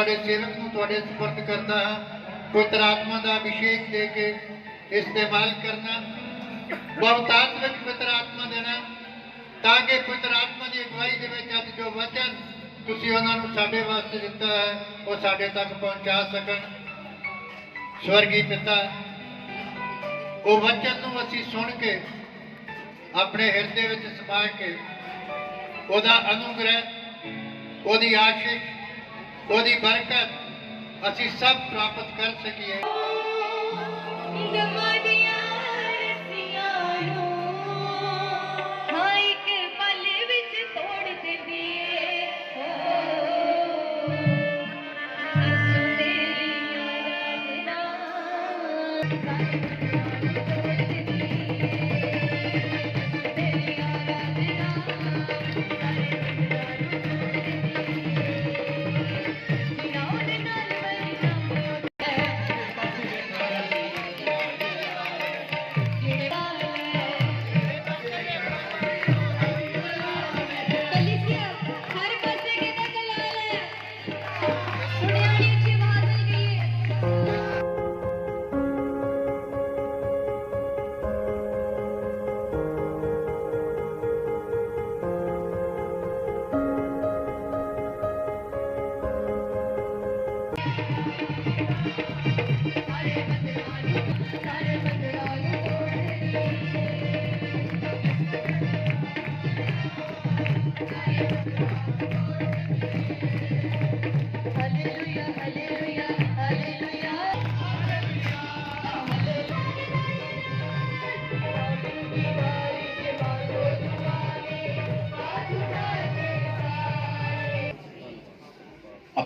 ਤੁਹਾਡੇ ਸੇਵਕ ਨੂੰ ਤੁਹਾਡੇ ਸਪੁਰਦ ਕਰਦਾ ਹਾਂ। ਪਵਿੱਤਰ ਆਤਮਾ ਦਾ ਅਭਿਸ਼ੇਕ ਦੇ ਕੇ ਇਸਤੇਮਾਲ ਕਰਨਾ। ਬਹੁਤਾਤ ਵਿੱਚ ਪਵਿੱਤਰ ਆਤਮਾ ਦੇਣਾ। ਤਾਂ ਕਿ ਪਵਿੱਤਰ ਆਤਮਾ ਦੀ ਅਗਵਾਈ ਦੇ ਵਿੱਚ ਅੱਜ ਜੋ ਵਚਨ ਤੁਸੀਂ ਉਹਨਾਂ ਨੂੰ ਸਾਡੇ ਵਾਸਤੇ ਦਿੱਤਾ ਹੈ, ਉਹ ਸਾਡੇ ਤੱਕ ਪਹੁੰਚਾ ਸਕਣ। ਸਵਰਗੀ ਪਿਤਾ, ਉਹ ਵਚਨ ਨੂੰ ਅਸੀਂ ਸੁਣ ਕੇ, ਆਪਣੇ ਹਿਰਦੇ ਵਿੱਚ ਸਮਾ ਕੇ, ਉਹਦਾ ਅਨੁਗ੍ਰਹਿ, ਉਹਦੀ ਆਸ਼ੀਸ਼ ਉਹਦੀ ਬਰਕਤ ਅਸੀਂ ਸਭ ਪ੍ਰਾਪਤ ਕਰ ਸਕੀਏ। ਦਵਾਦੀਆਂ ਰਸੀਆਂ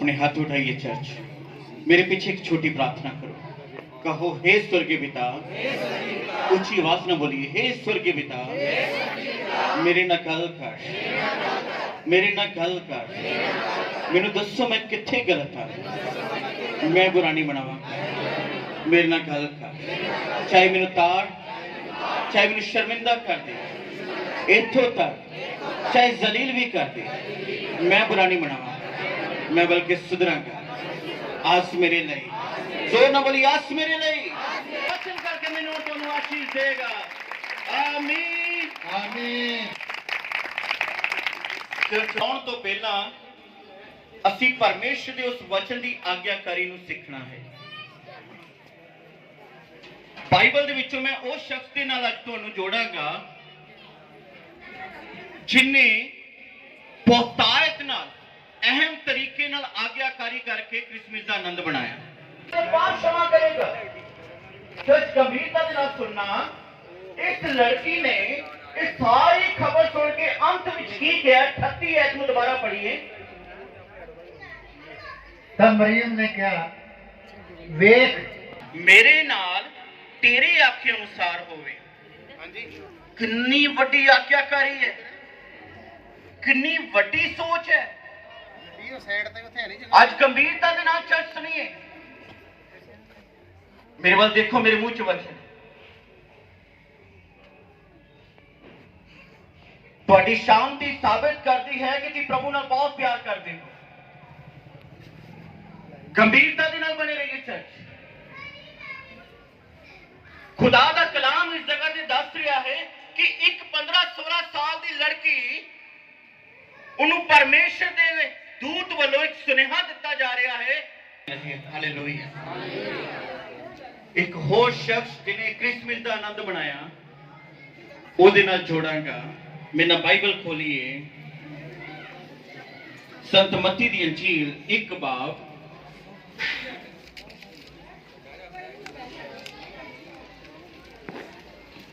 अपने हाथ उठाइए, चर्च। मेरे पीछे एक छोटी प्रार्थना करो। कहो, हे स्वर्ग पिता, ऊँची आवाज़ न बोलिए, हे स्वर्ग पिता, मेरे न गल कर, मेरे न गल कर। मैनु दसो मैं कितने गलत हाँ? मैं बुरा नहीं बनावा मेरे न गल कर। चाहे मैनु तार, चाहे मेनु शर्मिंदा कर दे इतों तक, चाहे जलील भी कर दे, मैं बुरा नहीं बनावा ਮੈਂ ਬਲਕਿ ਸੁਧਰਾਂਗਾ ਆਸ ਮੇਰੇ ਲਈ। ਜ਼ੋਰ ਨਾਲ ਬੋਲੀ ਆਸ ਮੇਰੇ ਲਈ। ਵਚਨ ਕਰਕੇ ਮੈਨੂੰ ਤੁਹਾਨੂੰ ਆਸ਼ੀਸ਼ ਦੇਗਾ। ਆਮੀਨ। ਆਮੀਨ। ਚਰਚਾਉਣ ਤੋਂ ਪਹਿਲਾਂ ਅਸੀਂ ਪਰਮੇਸ਼ਰ ਦੇ ਉਸ ਵਚਨ ਦੀ ਆਗਿਆਕਾਰੀ ਨੂੰ ਸਿੱਖਣਾ ਹੈ। ਬਾਈਬਲ ਦੇ ਵਿੱਚੋਂ ਮੈਂ ਉਸ ਸ਼ਖਸ ਦੇ ਨਾਲ ਅੱਜ ਤੁਹਾਨੂੰ ਜੋੜਾਂਗਾ ਜਿਨੇ ਬਹੁਤਾਇਤ ਨਾਲ ਅਹਿਮ ਤਰੀਕੇ ਨਾਲ ਆਗਿਆਕਾਰੀ ਕਰਕੇ ਕ੍ਰਿਸਮਸ ਦਾ ਆਨੰਦ ਬਣਾਇਆ। ਬਾਤ ਸ਼ਮਾ ਕਰੇਗਾ। ਸੱਚ ਗੰਭੀਰਤਾ ਦੇ ਨਾਲ ਸੁਣਨਾ ਇਸ ਲੜਕੀ ਨੇ ਇਸ ਸਾਰੀ ਖਬਰ ਸੁਣ ਕੇ ਅੰਤ ਵਿੱਚ ਕੀ ਕਿਹਾ? 38 ਐਤ ਨੂੰ ਦੁਬਾਰਾ ਪੜ੍ਹੀਏ। ਤਾਂ ਮਰੀਮ ਨੇ ਕਿਹਾ ਵੇਖ ਮੇਰੇ ਨਾਲ ਤੇਰੇ ਆਖੇ ਅਨੁਸਾਰ ਹੋਵੇ। ਹਾਂਜੀ। ਕਿੰਨੀ ਵੱਡੀ ਆਗਿਆਕਾਰੀ ਹੈ ਕਿੰਨੀ ਵੱਡੀ ਸੋਚ ਹੈ ਅੱਜ ਗੰਭੀਰਤਾ ਦੇ ਨਾਲ ਚਰਚ ਸੁਣੀਏ ਮੇਰੇ ਵੱਲ ਦੇਖੋ, ਮੇਰੇ ਮੂੰਹ ਚ ਵਚਨ ਤੁਹਾਡੀ ਸ਼ਾਂਤੀ ਸਾਬਿਤ ਕਰਦੀ ਹੈ ਕਿ ਤੁਸੀਂ ਪ੍ਰਭੂ ਨਾਲ ਬਹੁਤ ਪਿਆਰ ਕਰਦੇ ਹੋ। ਗੰਭੀਰਤਾ ਦੇ ਨਾਲ ਬਣੇ ਰਹੀਏ ਚਰਚ। ਖੁਦਾ ਦਾ ਕਲਾਮ ਇਸ ਜਗ੍ਹਾ ਤੇ ਦੱਸ ਰਿਹਾ ਹੈ ਕਿ ਇੱਕ 15 16 ਸਾਲ ਦੀ ਲੜਕੀ ਉਹਨੂੰ ਪਰਮੇਸ਼ਰ ਦੇ ਦੂਤ ਵੱਲੋਂ ਇੱਕ ਸੁਨੇਹਾ ਦਿੱਤਾ ਜਾ ਰਿਹਾ ਹੈ। ਹਾਲੇਲੂਇਆ ਇੱਕ ਹੋਰ ਸ਼ਖਸ ਜਿਹਨੇ ਕ੍ਰਿਸਮਸ ਦਾ ਆਨੰਦ ਬਣਾਇਆ ਉਹਦੇ ਨਾਲ ਜੋੜਾਂਗਾ। ਮੇਰੇ ਬਾਈਬਲ ਖੋਲੀਏ। ਸੰਤ ਮਤੀ ਦੀ ਅੰਜੀਲ ਇੱਕ ਬਾਬ।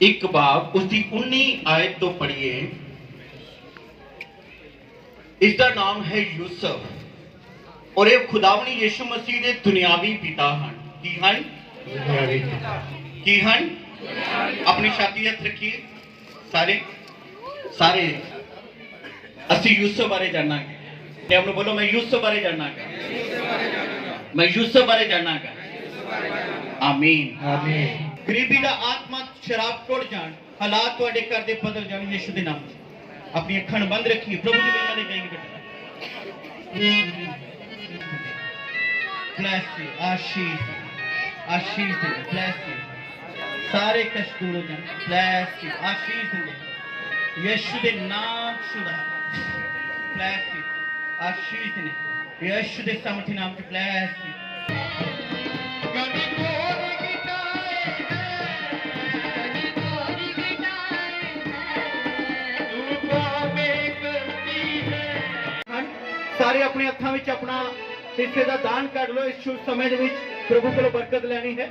ਇੱਕ ਬਾਬ ਉਸ ਦੀ 19 ਆਇਤ ਤੋਂ ਪੜ੍ਹੀਏ। ਇਸ ਦਾ ਨਾਮ ਹੈ ਯੂਸਫ। ਔਰ ਇਹ ਖੁਦਾਵਣੀ ਯਿਸੂ ਮਸੀਹ ਦੇ ਦੁਨਿਆਵੀ ਪਿਤਾ ਹਨ। ਕੀ ਹਨ? ਕੀ ਹਨ? ਆਪਣੀ ਛਾਤੀ ਹੱਥ ਰੱਖੀਏ। ਸਾਰੇ? ਸਾਰੇ। ਅਸੀਂ ਯੂਸਫ ਬਾਰੇ ਜਾਣਾਂਗੇ। ਤੇ ਆਪ ਨੂੰ ਬੋਲੋ ਮੈਂ ਯੂਸਫ ਬਾਰੇ ਜਾਣਾਂਗਾ। ਮੈਂ ਯੂਸਫ ਬਾਰੇ ਜਾਣਾਂਗਾ। ਆਮੀਨ। ਆਮੀਨ। ਗਰੀਬੀ ਦਾ ਆਤਮਾ ਸ਼ਰਾਬ ਟੁੱਟ ਜਾਣ ਹਾਲਾਤ ਤੁਹਾਡੇ ਘਰ ਦੇ ਬਦਲ ਜਾਣ ਯਿਸੂ ਦੇ ਨਾਮ 'ਚ ਆਪਣੀ ਅੱਖਾਂ ਨੂੰ ਬੰਦ ਰੱਖੀਏ ਪ੍ਰਭੂ ਦੀ ਮਹਿਮਾ ਦੇ ਗਾਏਗੇ ਬੇਟਾ ਬਲੈਸ ਯੂ ਆਸ਼ੀਸ਼ ਆਸ਼ੀਸ਼ ਦੇ ਬਲੈਸ ਯੂ ਸਾਰੇ ਕਸ਼ਟ ਦੂਰ ਹੋ ਜਾਣ ਬਲੈਸ ਯੂ ਆਸ਼ੀਸ਼ ਦੇ ਯਿਸੂ ਦੇ ਨਾਮ ਸ਼ੁਦਾ ਬਲੈਸ ਯੂ ਆਸ਼ੀਸ਼ ਨੇ ਯਿਸੂ ਦੇ ਸਮਰਥੀ ਨਾਮ ਤੇ ਸਾਰੇ ਆਪਣੇ ਹੱਥਾਂ ਵਿੱਚ ਆਪਣਾ ਹਿੱਸੇ ਦਾ ਦਾਨ ਕਰ ਲਓ, ਇਸ ਸ਼ੁਭ ਸਮੇਂ ਦੇ ਵਿੱਚ ਪ੍ਰਭੂ ਕੋਲੋਂ ਬਰਕਤ ਲੈਣੀ ਹੈ।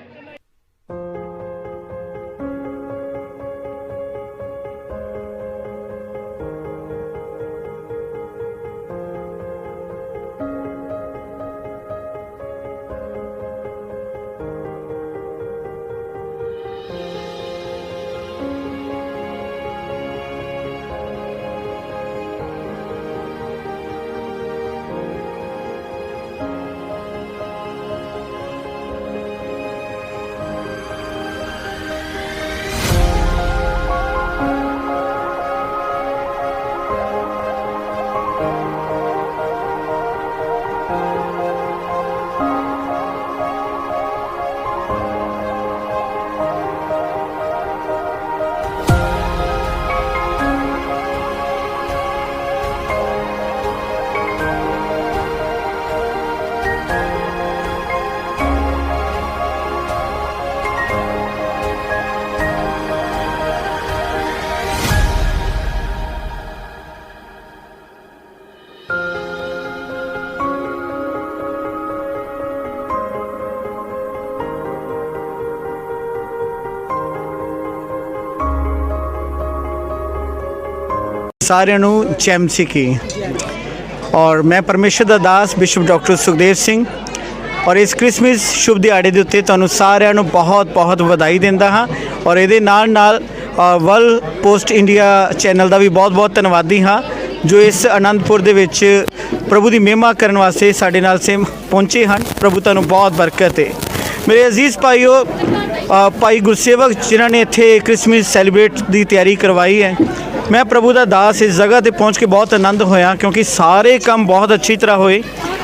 ਸਾਰਿਆਂ ਨੂੰ ਚੈਮਸੀ ਕੀ। ਔਰ ਮੈਂ ਪਰਮੇਸ਼ਰ ਦਾ ਦਾਸ ਬਿਸ਼ਪ ਡਾਕਟਰ ਸੁਖਦੇਵ ਸਿੰਘ। ਔਰ ਇਸ ਕ੍ਰਿਸਮਸ ਸ਼ੁਭ ਦਿਹਾੜੇ ਦੇ ਉੱਤੇ ਤੁਹਾਨੂੰ ਸਾਰਿਆਂ ਨੂੰ ਬਹੁਤ ਬਹੁਤ ਵਧਾਈ ਦਿੰਦਾ ਹਾਂ। ਔਰ ਇਹਦੇ ਨਾਲ ਨਾਲ ਵਰਲਡ ਪੋਸਟ ਇੰਡੀਆ ਚੈਨਲ ਦਾ ਵੀ ਬਹੁਤ ਬਹੁਤ ਧੰਨਵਾਦੀ ਹਾਂ ਜੋ ਇਸ ਆਨੰਦਪੁਰ ਦੇ ਵਿੱਚ ਪ੍ਰਭੂ ਦੀ ਮਹਿਮਾ ਕਰਨ ਵਾਸਤੇ ਸਾਡੇ ਨਾਲ ਸੇਮ ਪਹੁੰਚੇ ਹਨ। ਪ੍ਰਭੂ ਤੁਹਾਨੂੰ ਬਹੁਤ ਬਰਕਤ ਹੈ। ਮੇਰੇ ਅਜ਼ੀਜ਼ ਭਾਈਓ ਅ, ਭਾਈ ਗੁਰਸੇਵਕ ਜਿਨ੍ਹਾਂ ਨੇ ਇੱਥੇ ਕ੍ਰਿਸਮਸ ਸੈਲੀਬ੍ਰੇਟ ਦੀ ਤਿਆਰੀ ਕਰਵਾਈ ਹੈ ਮੈਂ ਪ੍ਰਭੂ ਦਾ ਦਾਸ ਇਸ ਜਗ੍ਹਾ ਤੇ ਪਹੁੰਚ ਕੇ ਬਹੁਤ ਆਨੰਦ ਹੋਇਆ ਕਿਉਂਕਿ ਸਾਰੇ ਕੰਮ ਬਹੁਤ ਅੱਛੀ ਤਰ੍ਹਾਂ ਹੋਏ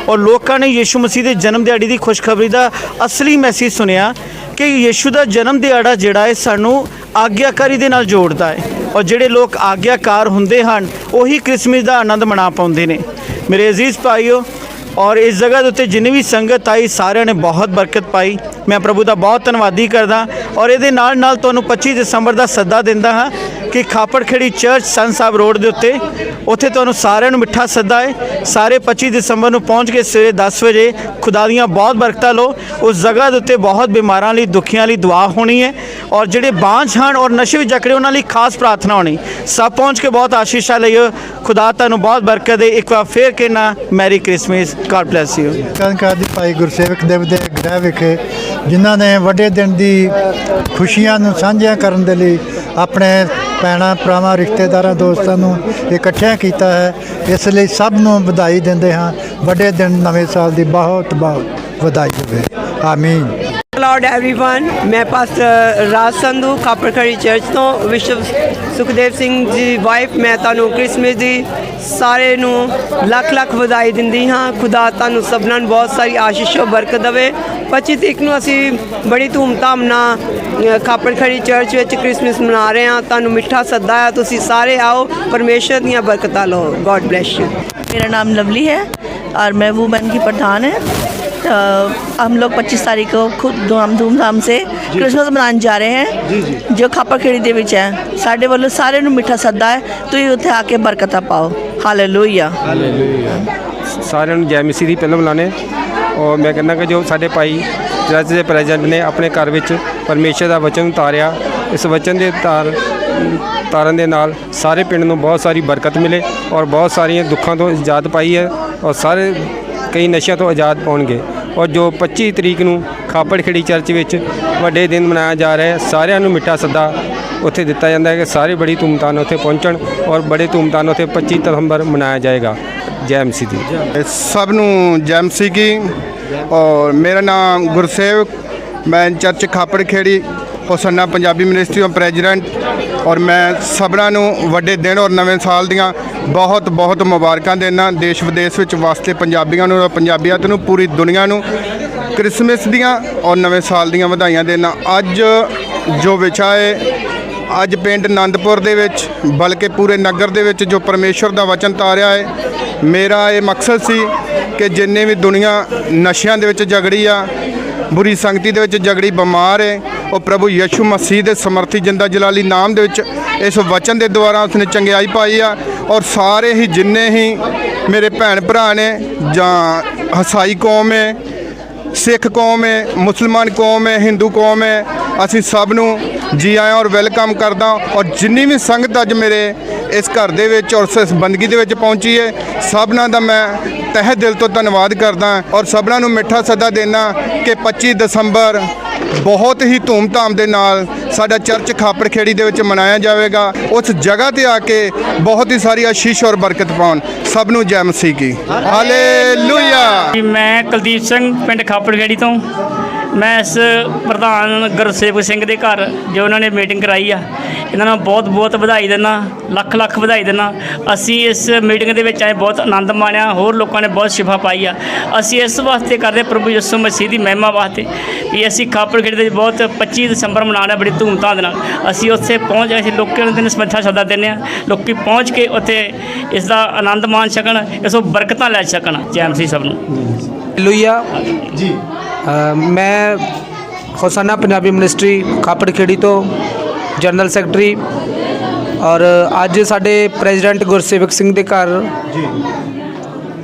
ਔਰ ਲੋਕਾਂ ਨੇ ਯੀਸ਼ੂ ਮਸੀਹ ਦੇ ਜਨਮ ਦਿਹਾੜੀ ਦੀ ਖੁਸ਼ਖਬਰੀ ਦਾ ਅਸਲੀ ਮੈਸੇਜ ਸੁਣਿਆ ਕਿ ਯੀਸ਼ੂ ਦਾ ਜਨਮ ਦਿਹਾੜਾ ਜਿਹੜਾ ਹੈ ਸਾਨੂੰ ਆਗਿਆਕਾਰੀ ਦੇ ਨਾਲ ਜੋੜਦਾ ਹੈ ਔਰ ਜਿਹੜੇ ਲੋਕ ਆਗਿਆਕਾਰ ਹੁੰਦੇ ਹਨ, ਉਹੀ ਕ੍ਰਿਸਮਸ ਦਾ ਆਨੰਦ ਮਨਾ ਪਾਉਂਦੇ ਨੇ। ਮੇਰੇ ਅਜ਼ੀਜ਼ ਭਾਈਓ, ਔਰ ਇਸ ਜਗ੍ਹਾ ਦੇ ਉੱਤੇ ਜਿੰਨੀ ਵੀ ਸੰਗਤ ਆਈ, ਸਾਰਿਆਂ ਨੇ ਬਹੁਤ ਬਰਕਤ ਪਾਈ। ਮੈਂ ਪ੍ਰਭੂ ਦਾ ਬਹੁਤ ਧੰਨਵਾਦੀ ਕਰਦਾ ਔਰ ਇਹਦੇ ਨਾਲ ਨਾਲ ਤੁਹਾਨੂੰ 25 ਦਸੰਬਰ ਦਾ ਸੱਦਾ ਦਿੰਦਾ ਹਾਂ। ਕਿ ਖਾਪੜਖੇੜੀ ਚਰਚ ਸੰਤ ਸਾਹਿਬ ਰੋਡ ਦੇ ਉੱਤੇ ਉੱਥੇ ਤੁਹਾਨੂੰ ਸਾਰਿਆਂ ਨੂੰ ਮਿੱਠਾ ਸੱਦਾ ਹੈ। ਸਾਰੇ 25 ਦਸੰਬਰ ਨੂੰ ਪਹੁੰਚ ਕੇ ਸਵੇਰੇ 10 ਵਜੇ ਖੁਦਾ ਦੀਆਂ ਬਹੁਤ ਬਰਕਤਾਂ ਲਓ। ਉਸ ਜਗ੍ਹਾ ਦੇ ਉੱਤੇ ਬਹੁਤ ਬਿਮਾਰਾਂ ਲਈ, ਦੁਖੀਆਂ ਲਈ ਦੁਆ ਹੋਣੀ ਹੈ ਔਰ ਜਿਹੜੇ ਬਾਂਝ ਹਨ ਔਰ ਨਸ਼ੇ ਵਿੱਚ ਜਕੜੇ, ਉਹਨਾਂ ਲਈ ਖਾਸ ਪ੍ਰਾਰਥਨਾ ਹੋਣੀ। ਸਭ ਪਹੁੰਚ ਕੇ ਬਹੁਤ ਆਸ਼ੀਸ਼ਾਂ ਲਈਓ। ਖੁਦਾ ਤੁਹਾਨੂੰ ਬਹੁਤ ਬਰਕਤ ਦੇ। ਇੱਕ ਵਾਰ ਫੇਰ ਕਹਿਣਾ merry Christmas God bless you. ਕੰਕਾ ਦੀ ਭਾਈ ਗੁਰਸੇਵਕ ਦੇਵ ਦੇ ਗ੍ਰਹਿ ਵਿਖੇ, ਜਿਨ੍ਹਾਂ ਨੇ ਵੱਡੇ ਦਿਨ ਦੀ ਖੁਸ਼ੀਆਂ ਨੂੰ ਸਾਂਝੀਆਂ ਕਰਨ ਦੇ ਲਈ ਆਪਣੇ ਭੈਣਾਂ ਭਰਾਵਾਂ ਰਿਸ਼ਤੇਦਾਰਾਂ ਦੋਸਤਾਂ ਨੂੰ ਇਕੱਠਿਆਂ ਕੀਤਾ ਹੈ ਇਸ ਲਈ ਸਭ ਨੂੰ ਵਧਾਈ ਦਿੰਦੇ ਹਾਂ ਵੱਡੇ ਦਿਨ ਨਵੇਂ ਸਾਲ ਦੀ ਬਹੁਤ ਬਹੁਤ ਵਧਾਈ ਹੋਵੇ ਆਮੀਨ ਲਾਰਡ एवरीवन ਮੈਂ ਪਾਸਟਰ ਰਾਜ ਸੰਧੂ ਖਾਪਰਖੜੀ ਚਰਚ ਤੋਂ ਵਿਸ਼ਵ ਸੁਖਦੇਵ ਸਿੰਘ ਜੀ ਵਾਈਫ ਮੈਂ ਤੁਹਾਨੂੰ ਕ੍ਰਿਸਮਸ ਦੀ ਸਾਰੇ ਨੂੰ ਲੱਖ ਲੱਖ ਵਧਾਈ ਦਿੰਦੀ ਹਾਂ ਖੁਦਾ ਤੁਹਾਨੂੰ ਸਭਨਾਂ ਨੂੰ ਬਹੁਤ ਸਾਰੀ ਆਸ਼ੀਸ਼ ਔਰ ਬਰਕਤ ਦੇਵੇ 25 ਤਰੀਕ ਨੂੰ ਅਸੀਂ ਬੜੀ ਧੂਮਧਾਮ ਨਾਲ ਅ, ਖਾਪਰਖੜੀ ਚਰਚ ਵਿੱਚ ਕ੍ਰਿਸਮਸ ਮਨਾ ਰਹੇ ਹਾਂ ਤੁਹਾਨੂੰ ਮਿੱਠਾ ਸੱਦਾ ਹੈ ਤੁਸੀਂ ਸਾਰੇ ਆਓ ਪਰਮੇਸ਼ਰ ਦੀਆਂ ਬਰਕਤਾਂ ਲਓ ਗੋਡ ਬlesਸ ਯੂ मेरा नाम लवली है और मैं वुमेन की प्रधान है तो हम लोग 25 तारीख को खुद धूम धूमधाम से क्रिसमस मनाने जा रहे हैं जो ਖਾਪਾ ਖੇੜੀ ਦੇ ਵਿੱਚ ਹੈ ਸਾਡੇ ਵੱਲੋਂ ਸਾਰਿਆਂ ਨੂੰ ਮਿੱਠਾ ਸੱਦਾ ਹੈ ਤੁਸੀਂ ਉੱਥੇ ਆ ਕੇ ਬਰਕਤਾਂ ਪਾਓ ਹਾਲੇਲੂਇਆ ਸਾਰਿਆਂ ਨੂੰ ਜੈ ਮਸੀਹ ਦੀ ਪਹਿਲਾਂ ਬੁਲਾਣੇ ਔਰ ਮੈਂ ਕਹਿੰਦਾ ਕਿ ਜੋ ਸਾਡੇ ਭਾਈ ਚਰਚ ਦੇ ਪ੍ਰੈਜ਼ੀਡੈਂਟ ਨੇ ਆਪਣੇ ਘਰ ਵਿੱਚ ਪਰਮੇਸ਼ਰ ਦਾ ਵਚਨ ਉਤਾਰਿਆ, ਇਸ ਵਚਨ ਦੇ ਤਾਰ, ਤਾਰਨ ਦੇ ਨਾਲ ਸਾਰੇ ਪਿੰਡ ਨੂੰ ਬਹੁਤ ਸਾਰੀ ਬਰਕਤ ਮਿਲੇ ਔਰ ਬਹੁਤ ਸਾਰੀਆਂ ਦੁੱਖਾਂ ਤੋਂ ਆਜ਼ਾਦ ਪਾਈ ਹੈ ਔਰ ਸਾਰੇ ਕਈ ਨਸ਼ਿਆਂ ਤੋਂ ਆਜ਼ਾਦ ਪਾਉਣਗੇ ਔਰ ਜੋ 25 ਤਰੀਕ ਨੂੰ ਖਾਪੜ ਖੇੜੀ ਚਰਚ ਵਿੱਚ ਵੱਡੇ ਦਿਨ ਮਨਾਇਆ ਜਾ ਰਿਹਾ ਹੈ, ਸਾਰਿਆਂ ਨੂੰ ਮਿੱਠਾ ਸੱਦਾ ਉੱਥੇ ਦਿੱਤਾ ਜਾਂਦਾ ਹੈ ਕਿ ਸਾਰੇ ਬੜੀ ਧੂਮਧਾਮ ਨਾਲ ਉੱਥੇ ਪਹੁੰਚਣ ਔਰ ਬੜੇ ਧੂਮਧਾਮ ਉੱਥੇ 25 ਦਸੰਬਰ ਮਨਾਇਆ ਜਾਏਗਾ। ਜੈ ਮਸੀਹ ਦੀ। ਸਭ ਨੂੰ ਜੈਮ ਸੀਗੀ ਔਰ ਮੇਰਾ ਨਾਮ ਗੁਰਸੇਵਕ ਮੈਂ church Khapar Kheri Hosanna Punjabi ministry ਦਾ ਪ੍ਰੈਜ਼ੀਡੈਂਟ ਔਰ ਮੈਂ ਸਭਨਾਂ ਨੂੰ ਵੱਡੇ ਦਿਨ ਔਰ ਨਵੇਂ ਸਾਲ ਦੀਆਂ ਬਹੁਤ ਬਹੁਤ ਮੁਬਾਰਕਾਂ ਦੇਣਾ ਦੇਸ਼ ਵਿਦੇਸ਼ ਵਿੱਚ ਵਸਦੇ ਪੰਜਾਬੀਆਂ ਨੂੰ ਔਰ ਪੰਜਾਬੀਅਤ ਨੂੰ, ਪੂਰੀ ਦੁਨੀਆ ਨੂੰ ਕ੍ਰਿਸਮਸ ਦੀਆਂ ਔਰ ਨਵੇਂ ਸਾਲ ਦੀਆਂ ਵਧਾਈਆਂ ਦੇਣਾ ਅੱਜ ਜੋ ਵਿਸ਼ਾ ਹੈ ਅੱਜ ਪਿੰਡ ਆਨੰਦਪੁਰ ਦੇ ਵਿੱਚ, ਬਲਕਿ ਪੂਰੇ ਨਗਰ ਦੇ ਵਿੱਚ ਜੋ ਪਰਮੇਸ਼ਵਰ ਦਾ ਵਚਨ ਤਾਰਿਆ ਹੈ ਮੇਰਾ ਇਹ ਮਕਸਦ ਸੀ ਕਿ ਜਿੰਨੇ ਵੀ ਦੁਨੀਆ ਨਸ਼ਿਆਂ ਦੇ ਵਿੱਚ ਜਗੜੀ ਆ, ਬੁਰੀ ਸੰਗਤੀ ਦੇ ਵਿੱਚ ਜਗੜੀ ਬਿਮਾਰ ਹੈ ਉਹ ਪ੍ਰਭੂ ਯਸ਼ੂ ਮਸੀਹ ਦੇ ਸਮਰਥੀ ਜਿੰਦਾ ਜਲਾਲੀ ਨਾਮ ਦੇ ਵਿੱਚ ਇਸ ਵਚਨ ਦੇ ਦੁਆਰਾ ਉਸਨੇ ਚੰਗਿਆਈ ਪਾਈ ਆ ਔਰ ਸਾਰੇ ਹੀ ਜਿੰਨੇ ਹੀ ਮੇਰੇ ਭੈਣ ਭਰਾ ਨੇ ਜਾਂ ਹਸਾਈ ਕੌਮ ਹੈ ਸਿੱਖ ਕੌਮ ਹੈ ਮੁਸਲਮਾਨ ਕੌਮ ਹੈ ਹਿੰਦੂ ਕੌਮ ਹੈ ਅਸੀਂ ਸਭ ਨੂੰ ਜੀ ਆਇਆਂ ਔਰ ਵੈਲਕਮ ਕਰਦਾ ਔਰ ਜਿੰਨੀ ਵੀ ਸੰਗਤ ਅੱਜ ਮੇਰੇ ਇਸ ਘਰ ਦੇ ਵਿੱਚ ਔਰ ਇਸ ਬੰਦਗੀ ਦੇ ਵਿੱਚ ਪਹੁੰਚੀ ਹੈ। ਸਭਨਾਂ ਦਾ ਮੈਂ ਤਹਿ ਦਿਲ ਤੋਂ ਧੰਨਵਾਦ ਕਰਦਾ ਔਰ ਸਭਨਾਂ ਨੂੰ ਮਿੱਠਾ ਸੱਦਾ ਦੇਣਾ ਕਿ 25 ਦਸੰਬਰ ਬਹੁਤ ਹੀ ਧੂਮਧਾਮ ਦੇ ਨਾਲ ਸਾਡਾ ਚਰਚ ਖਾਪਰਖੇੜੀ ਦੇ ਵਿੱਚ ਮਨਾਇਆ ਜਾਵੇਗਾ। ਉਸ ਜਗ੍ਹਾ ਤੇ ਆ ਕੇ ਬਹੁਤ ਹੀ ਸਾਰੀ ਆਸ਼ੀਸ਼ ਔਰ ਬਰਕਤ ਪਾਉਣ ਸਭ ਨੂੰ ਜੈ ਮਸੀਹ ਕੀ। ਹਾਲੇਲੂਇਆ। ਮੈਂ ਕੁਲਦੀਪ ਸਿੰਘ ਪਿੰਡ ਖਾਪੜਗੜੀ ਤੋਂ। ਮੈਂ ਇਸ ਪ੍ਰਧਾਨ ਗੁਰਸੇਵਕ ਸਿੰਘ ਦੇ ਘਰ ਜੋ ਉਹਨਾਂ ਨੇ ਮੀਟਿੰਗ ਕਰਾਈ ਆ ਇਹਨਾਂ ਨੂੰ ਬਹੁਤ ਬਹੁਤ ਵਧਾਈ ਦਿੰਦਾ ਲੱਖ ਲੱਖ ਵਧਾਈ ਦਿੰਦਾ। ਅਸੀਂ ਇਸ ਮੀਟਿੰਗ ਦੇ ਵਿੱਚ ਆਏ ਬਹੁਤ ਆਨੰਦ ਮਾਣਿਆ ਹੋਰ ਲੋਕਾਂ ਨੇ ਬਹੁਤ ਸ਼ਿਫਾ ਪਾਈ ਆ। ਅਸੀਂ ਇਸ ਵਾਸਤੇ ਕਰਦੇ ਪ੍ਰਭੂ ਯਿਸੂ ਮਸੀਹ ਦੀ ਮਹਿਮਾ ਵਾਸਤੇ ਵੀ ਅਸੀਂ ਖਾਪੜਗੜੀ ਦੇ ਵਿੱਚ ਬਹੁਤ 25 ਦਸੰਬਰ ਮਨਾਉਣਾ ਬੜੀ ਧੂਮਧਾਮ ਦੇ ਨਾਲ। ਅਸੀਂ ਉੱਥੇ ਪਹੁੰਚ ਅਸੀਂ ਲੋਕਾਂ ਨੂੰ ਸਮੱਥਾ ਸੱਦਾ ਦਿੰਦੇ ਆ ਲੋਕੀ ਪਹੁੰਚ ਕੇ ਉੱਥੇ ਇਸ ਦਾ ਆਨੰਦ ਮਾਣ ਸਕਣ ਇਸੋਂ ਬਰਕਤਾਂ ਲੈ ਸਕਣ। ਜੈ ਮਸੀਹ ਸਭ ਨੂੰ। ਲੁਈਆ ਜੀ। ਮੈਂ ਹੋਸਾਨਾ ਪੰਜਾਬੀ ਮਿਨਿਸਟਰੀ ਖਾਪੜਖੇੜੀ ਤੋਂ ਜਨਰਲ ਸੈਕਟਰੀ ਔਰ ਅੱਜ ਸਾਡੇ ਪ੍ਰੈਜ਼ੀਡੈਂਟ ਗੁਰਸੇਵਕ ਸਿੰਘ ਦੇ ਘਰ ਜੀ।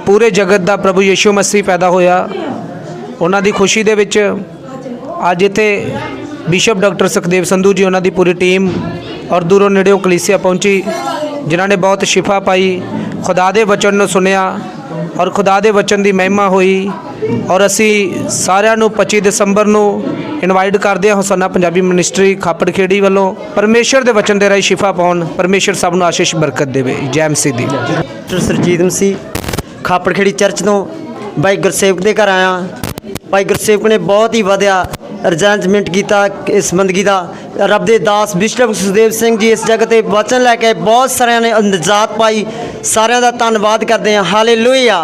ਪੂਰੇ ਜਗਤ ਦਾ ਪ੍ਰਭੂ ਯੀਸ਼ੂ ਮਸੀਹ ਪੈਦਾ ਹੋਇਆ। ਉਹਨਾਂ ਦੀ ਖੁਸ਼ੀ ਦੇ ਵਿੱਚ ਅੱਜ ਇੱਥੇ ਬਿਸ਼ਪ ਡਾਕਟਰ ਸੁਖਦੇਵ ਸੰਧੂ ਜੀ ਉਹਨਾਂ ਦੀ ਪੂਰੀ ਟੀਮ ਔਰ ਦੂਰੋਂ ਨੇੜਿਓਂ ਕਲੀਸਿਆ ਪਹੁੰਚੀ ਜਿਨ੍ਹਾਂ ਨੇ ਬਹੁਤ ਸ਼ਿਫਾ ਪਾਈ। ਖੁਦਾ ਦੇ ਵਚਨ ਨੂੰ ਸੁਣਿਆ। ਔਰ ਖੁਦਾ ਦੇ ਵਚਨ ਦੀ ਮਹਿਮਾ ਹੋਈ ਔਰ ਅਸੀਂ ਸਾਰਿਆਂ ਨੂੰ 25 ਦਸੰਬਰ ਨੂੰ ਇਨਵਾਈਟ ਕਰਦੇ ਹਾਂ ਹੁਸਨਾ ਪੰਜਾਬੀ ਮਿਨਿਸਟਰੀ ਖਾਪੜਖੇੜੀ ਵੱਲੋਂ ਪਰਮੇਸ਼ਰ ਦੇ ਵਚਨ ਦੇ ਰਾਹੀਂ ਸ਼ਿਫਾ ਪਾਉਣ ਪਰਮੇਸ਼ਰ ਸਭ ਨੂੰ ਆਸ਼ੀਸ਼ ਬਰਕਤ ਦੇਵੇ। ਜੈਮ ਮਸੀਹ ਡਾਕਟਰ ਸਰਜੀਤ ਮਸੀਹ ਖਾਪੜਖੇੜੀ ਚਰਚ ਤੋਂ ਬਾਈ ਗੁਰਸੇਵਕ ਦੇ ਘਰ ਆਇਆ। ਬਾਈ ਗੁਰਸੇਵਕ ਨੇ ਬਹੁਤ ਹੀ ਵਧਿਆ ਅਰੇਂਜਮੈਂਟ ਕੀਤਾ ਇਸ ਬੰਦਗੀ ਦਾ। ਰੱਬ ਦੇ ਦਾਸ ਬਿਸ਼ਪ ਸੁਖਦੇਵ ਸਿੰਘ ਜੀ ਇਸ ਜਗ੍ਹਾ ਤੇ ਵਚਨ ਲੈ ਕੇ ਬਹੁਤ ਸਾਰਿਆਂ ਨੇ ਨਿਜਾਤ ਪਾਈ। ਸਾਰਿਆਂ ਦਾ ਧੰਨਵਾਦ ਕਰਦੇ ਹਾਂ। ਹਾਲੇਲੂਇਆ